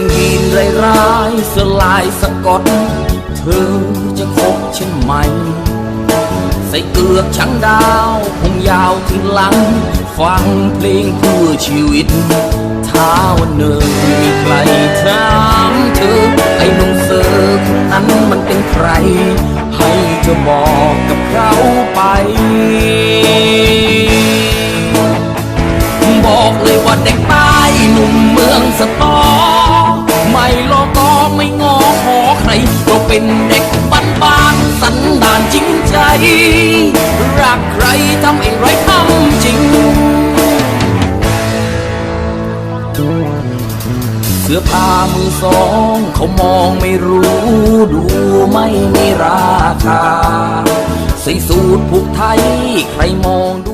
งยีนไรร้ายๆเสื้อลายสะกด เธอจะคบฉันไหม ใส่เกือกช้างดาวผมยาวถึงหลัง ฟังเพลงเพื่อชีวิต ถ้าวันหนึ่งมีใครถามเธอ ไอ้หนุ่มเสือคนนั้นมันเป็นใคร เป็นเด็กบ้านบ้านสันดานจริงใจรักใครทำไอ้ไรทำจริง เสื้อผ้ามือสองเขามองไม่รู้ดูไม่มีราคาใส่สูตรผูกไทย ใครมองดู